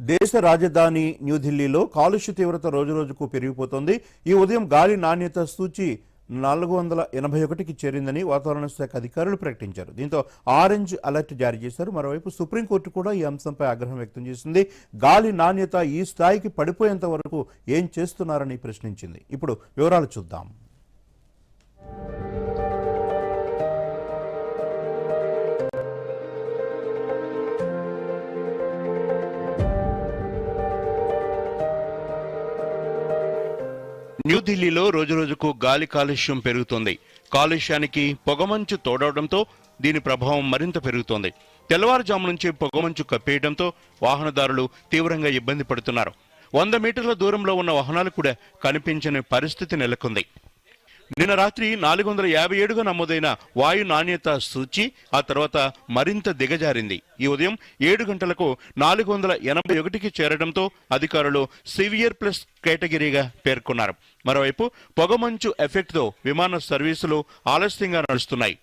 దేశ రాజధాని న్యూఢిల్లీలో కాలుష్య తీవ్రత రోజురోజుకు పెరిగిపోతోంది. ఈ ఉదయం గాలి నాణ్యత సూచి నాలుగు వందల ఎనభై ఒకటికి చేరిందని వాతావరణ శాఖ అధికారులు ప్రకటించారు. దీంతో ఆరెంజ్ అలర్ట్ జారీ చేశారు. మరోవైపు సుప్రీంకోర్టు కూడా ఈ అంశంపై ఆగ్రహం వ్యక్తం చేసింది. గాలి నాణ్యత ఈ స్థాయికి పడిపోయేంత వరకు ఏం చేస్తున్నారని ప్రశ్నించింది. ఇప్పుడు వివరాలు చూద్దాం. న్యూఢిల్లీలో రోజురోజుకు గాలి కాలుష్యం పెరుగుతోంది. కాలుష్యానికి పొగమంచు తోడవడంతో దీని ప్రభావం మరింత పెరుగుతోంది. తెల్లవారుజాము నుంచి పొగమంచు కప్పేయడంతో వాహనదారులు తీవ్రంగా ఇబ్బంది పడుతున్నారు. వంద మీటర్ల దూరంలో ఉన్న వాహనాలు కూడా కనిపించని పరిస్థితి నెలకొంది. నిన్న రాత్రి నాలుగు వందల యాభై ఏడుగా నమోదైన వాయు నాణ్యత సూచి ఆ తర్వాత మరింత దిగజారింది. ఈ ఉదయం ఏడు గంటలకు నాలుగు వందల ఎనభై ఒకటికి చేరడంతో అధికారులు సివియర్ ప్లస్ కేటగిరీగా పేర్కొన్నారు. మరోవైపు పొగమంచు ఎఫెక్ట్తో విమాన సర్వీసులు ఆలస్యంగా నడుస్తున్నాయి.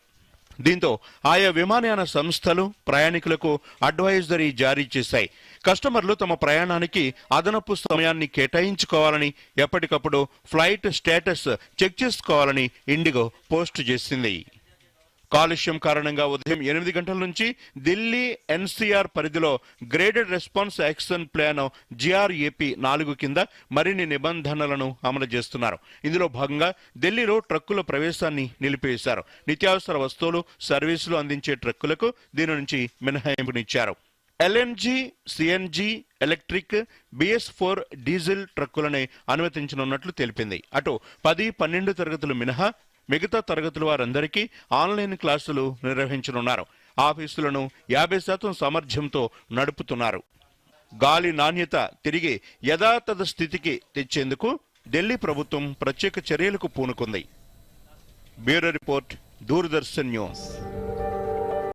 దీంతో ఆయా విమానయాన సంస్థలు ప్రయాణికులకు అడ్వైజరీ జారీ చేశాయి. కస్టమర్లు తమ ప్రయాణానికి అదనపు సమయాన్ని కేటాయించుకోవాలని ఎప్పటికప్పుడు ఫ్లైట్ స్టేటస్ చెక్ చేసుకోవాలని ఇండిగో పోస్ట్ చేసింది. కాలుష్యం కారణంగా ఉదయం ఎనిమిది గంటల నుంచి ఢిల్లీ ఎన్సీఆర్ పరిధిలో graded response action plan G R A P నాలుగు కింద మరిన్ని నిబంధనలను అమలు చేస్తున్నారు. ఇందులో భాగంగా ఢిల్లీలో ట్రక్కుల ప్రవేశాన్ని నిలిపివేశారు. నిత్యావసర వస్తువులు సర్వీసులు అందించే ట్రక్కులకు దీని నుంచి మినహాయింపునిచ్చారు. LNG CNG electric BS four diesel ట్రక్కులని అనుమతించనున్నట్లు తెలిపింది. అటు పది పన్నెండు తరగతులు మినహా మిగతా తరగతుల వారందరికీ ఆన్లైన్ క్లాసులు నిర్వహించనున్నారు. ఆఫీసులను యాభై శాతం సామర్థ్యంతో నడుపుతున్నారు. గాలి నాణ్యత తిరిగి యథాతథ స్థితికి తెచ్చేందుకు ఢిల్లీ ప్రభుత్వం ప్రత్యేక చర్యలకు పూనుకుంది. Bureau report Doordarshan news.